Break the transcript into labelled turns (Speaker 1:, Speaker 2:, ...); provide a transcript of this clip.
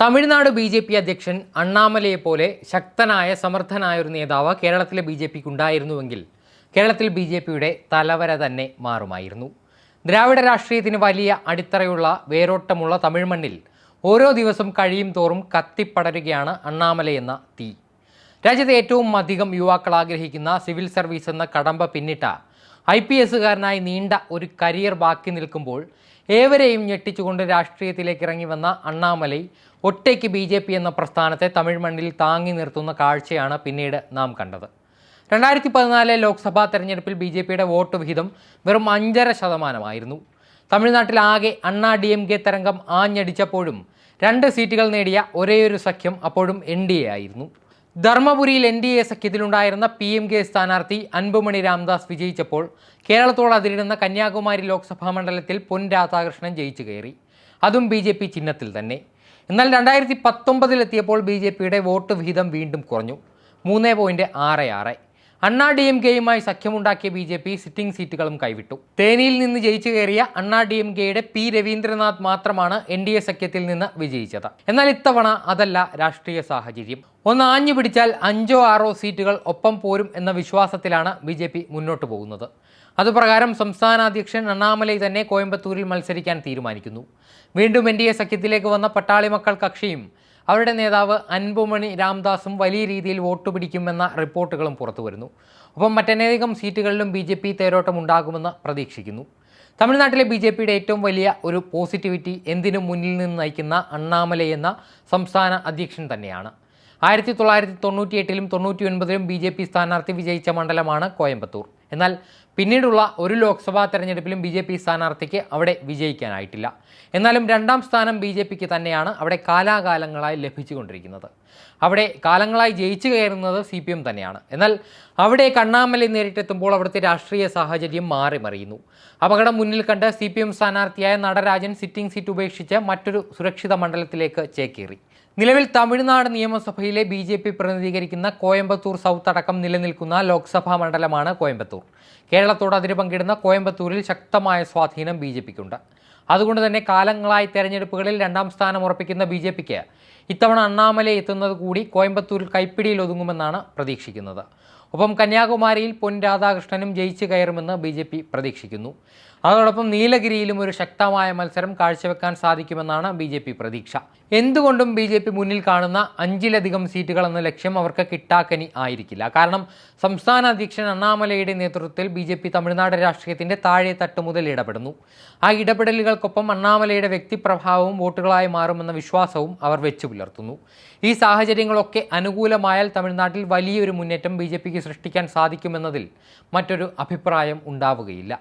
Speaker 1: Tamil Nadu B J P അധ്യക്ഷൻ അണ്ണാമലയെ പോലെ ശക്തനായ സമർത്ഥനായ ഒരു നേതാവ് കേരളത്തിലെ ബി ജെ പിക്ക് ഉണ്ടായിരുന്നുവെങ്കിൽ കേരളത്തിൽ ബി ജെ പിയുടെ തലവര തന്നെ മാറുമായിരുന്നു. ദ്രാവിഡ രാഷ്ട്രീയത്തിന് വലിയ അടിത്തറയുള്ള വേരോട്ടമുള്ള തമിഴ് മണ്ണിൽ ഓരോ ദിവസം കഴിയും തോറും കത്തിപ്പടരുകയാണ് അണ്ണാമലയെന്ന തീ. രാജ്യത്തെ ഏറ്റവും അധികം യുവാക്കൾ ആഗ്രഹിക്കുന്ന സിവിൽ സർവീസ് എന്ന കടമ്പ പിന്നിട്ട ഐ പി എസുകാരനായി നീണ്ട ഒരു കരിയർ ബാക്കി നിൽക്കുമ്പോൾ ഏവരെയും ഞെട്ടിച്ചുകൊണ്ട് രാഷ്ട്രീയത്തിലേക്ക് ഇറങ്ങി വന്ന അണ്ണാമലൈ ഒറ്റയ്ക്ക് ബി ജെ പി എന്ന പ്രസ്ഥാനത്തെ തമിഴ് മണ്ണിൽ താങ്ങി നിർത്തുന്ന കാഴ്ചയാണ് പിന്നീട് നാം കണ്ടത്. രണ്ടായിരത്തി പതിനാലിലെ ലോക്സഭാ തെരഞ്ഞെടുപ്പിൽ ബി ജെ പിയുടെ വോട്ട് വിഹിതം വെറും അഞ്ചര ശതമാനമായിരുന്നു. തമിഴ്നാട്ടിൽ ആകെ അണ്ണാ ഡി എം കെ തരംഗം ആഞ്ഞടിച്ചപ്പോഴും രണ്ട് സീറ്റുകൾ നേടിയ ഒരേയൊരു സഖ്യം അപ്പോഴും എൻ ഡി എ ആയിരുന്നു. ധർമ്മപുരിയിൽ എൻ ഡി എ സഖ്യത്തിലുണ്ടായിരുന്ന പി എം കെ സ്ഥാനാർത്ഥി അൻപുമണി രാംദാസ് വിജയിച്ചപ്പോൾ കേരളത്തോട് അതിരിടുന്ന കന്യാകുമാരി ലോക്സഭാ മണ്ഡലത്തിൽ പൊൻ രാധാകൃഷ്ണൻ ജയിച്ചു കയറി. അതും ബി ജെ പി ചിഹ്നത്തിൽ തന്നെ. എന്നാൽ രണ്ടായിരത്തി പത്തൊമ്പതിലെത്തിയപ്പോൾ ബി ജെ പിയുടെ വോട്ട് വിഹിതം വീണ്ടും കുറഞ്ഞു. മൂന്ന് പോയിന്റ് ആറ് ആറ്. അണ്ണാ ഡി എം കെയുമായി സഖ്യമുണ്ടാക്കിയ ബി ജെ പി സിറ്റിംഗ് സീറ്റുകളും കൈവിട്ടു. തേനിയിൽ നിന്ന് ജയിച്ചു കയറിയ അണ്ണാ ഡി എം കെയുടെ പി രവീന്ദ്രനാഥ് മാത്രമാണ് എൻ ഡി എ സഖ്യത്തിൽ നിന്ന് വിജയിച്ചത്. എന്നാൽ ഇത്തവണ അതല്ല രാഷ്ട്രീയ സാഹചര്യം. ഒന്ന് ആഞ്ഞു പിടിച്ചാൽ അഞ്ചോ ആറോ സീറ്റുകൾ ഒപ്പം പോരും എന്ന വിശ്വാസത്തിലാണ് ബി ജെ പി മുന്നോട്ട് പോകുന്നത്. അതുപ്രകാരം സംസ്ഥാന അധ്യക്ഷൻ അണ്ണാമലൈ തന്നെ കോയമ്പത്തൂരിൽ മത്സരിക്കാൻ തീരുമാനിക്കുന്നു. വീണ്ടും എൻ ഡി എ സഖ്യത്തിലേക്ക് വന്ന പട്ടാളി മക്കൾ കക്ഷിയും അവരുടെ നേതാവ് അൻപുമണി രാംദാസും വലിയ രീതിയിൽ വോട്ട് പിടിക്കുമെന്ന റിപ്പോർട്ടുകളും പുറത്തു വരുന്നു. ഒപ്പം മറ്റനേകം സീറ്റുകളിലും ബി ജെ പി തേരോട്ടം ഉണ്ടാകുമെന്ന് പ്രതീക്ഷിക്കുന്നു. തമിഴ്നാട്ടിലെ ബി ജെ പിയുടെ ഏറ്റവും വലിയ ഒരു പോസിറ്റിവിറ്റി എന്തിനു മുന്നിൽ നിന്ന് നയിക്കുന്ന അണ്ണാമല എന്ന സംസ്ഥാന അധ്യക്ഷൻ തന്നെയാണ്. ആയിരത്തി തൊള്ളായിരത്തി തൊണ്ണൂറ്റി എട്ടിലും തൊണ്ണൂറ്റി ഒൻപതിലും ബി ജെ പി സ്ഥാനാർത്ഥി വിജയിച്ച മണ്ഡലമാണ് കോയമ്പത്തൂർ. എന്നാൽ പിന്നീടുള്ള ഒരു ലോക്സഭാ തെരഞ്ഞെടുപ്പിലും ബി ജെ പി സ്ഥാനാർത്ഥിക്ക് അവിടെ വിജയിക്കാനായിട്ടില്ല. എന്നാലും രണ്ടാം സ്ഥാനം ബി ജെ പിക്ക് തന്നെയാണ് അവിടെ കാലാകാലങ്ങളായി ലഭിച്ചുകൊണ്ടിരിക്കുന്നത്. അവിടെ കാലങ്ങളായി ജയിച്ചു കയറുന്നത് സി പി എം തന്നെയാണ്. എന്നാൽ അവിടെ കണ്ണാമലി നേരിട്ടെത്തുമ്പോൾ അവിടുത്തെ രാഷ്ട്രീയ സാഹചര്യം മാറി മറിയുന്നു അപകടം മുന്നിൽ കണ്ട് സി പി എം സ്ഥാനാർത്ഥിയായ നടരാജൻ സിറ്റിംഗ് സീറ്റ് ഉപേക്ഷിച്ച് മറ്റൊരു സുരക്ഷിത മണ്ഡലത്തിലേക്ക് ചേക്കേറി. നിലവിൽ തമിഴ്നാട് നിയമസഭയിലെ ബി ജെ പി പ്രതിനിധീകരിക്കുന്ന കോയമ്പത്തൂർ സൗത്ത് അടക്കം നിലനിൽക്കുന്ന ലോക്സഭാ മണ്ഡലമാണ് കോയമ്പത്തൂർ. കേരളത്തോട് അതിര് പങ്കിടുന്ന കോയമ്പത്തൂരിൽ ശക്തമായ സ്വാധീനം ബി ജെ പിക്കുണ്ട്. അതുകൊണ്ട് തന്നെ കാലങ്ങളായി തെരഞ്ഞെടുപ്പുകളിൽ രണ്ടാം സ്ഥാനം ഉറപ്പിക്കുന്ന ബി ജെ പിക്ക് ഇത്തവണ അണ്ണാമല എത്തുന്നത് കൂടി കോയമ്പത്തൂരിൽ കൈപ്പിടിയിൽ ഒതുങ്ങുമെന്നാണ് പ്രതീക്ഷിക്കുന്നത്. ഒപ്പം കന്യാകുമാരിയിൽ പൊൻ രാധാകൃഷ്ണനും ജയിച്ചു കയറുമെന്ന് ബി ജെ പി പ്രതീക്ഷിക്കുന്നു. അതോടൊപ്പം നീലഗിരിയിലും ഒരു ശക്തമായ മത്സരം കാഴ്ചവെക്കാൻ സാധിക്കുമെന്നാണ് ബി ജെ പി പ്രതീക്ഷ. എന്തുകൊണ്ടും ബി ജെ പി മുന്നിൽ കാണുന്ന അഞ്ചിലധികം സീറ്റുകൾ എന്ന ലക്ഷ്യം അവർക്ക് കിട്ടാക്കനി ആയിരിക്കില്ല. കാരണം സംസ്ഥാന അധ്യക്ഷൻ അണ്ണാമലയുടെ നേതൃത്വത്തിൽ ബി ജെ പി തമിഴ്നാട് രാഷ്ട്രീയത്തിന്റെ താഴെ തട്ട് മുതൽ ഇടപെടുന്നു. ആ ഇടപെടലുകൾക്കൊപ്പം അണ്ണാമലയുടെ വ്യക്തിപ്രഭാവവും വോട്ടുകളായി മാറുമെന്ന വിശ്വാസവും അവർ വെച്ചു പുലർത്തുന്നു. ഈ സാഹചര്യങ്ങളൊക്കെ അനുകൂലമായാൽ തമിഴ്നാട്ടിൽ വലിയൊരു മുന്നേറ്റം ബി സൃഷ്ടിക്കാൻ സാധിക്കുമെന്നതിൽ മറ്റൊരു അഭിപ്രായം ഉണ്ടാവുകയില്ല.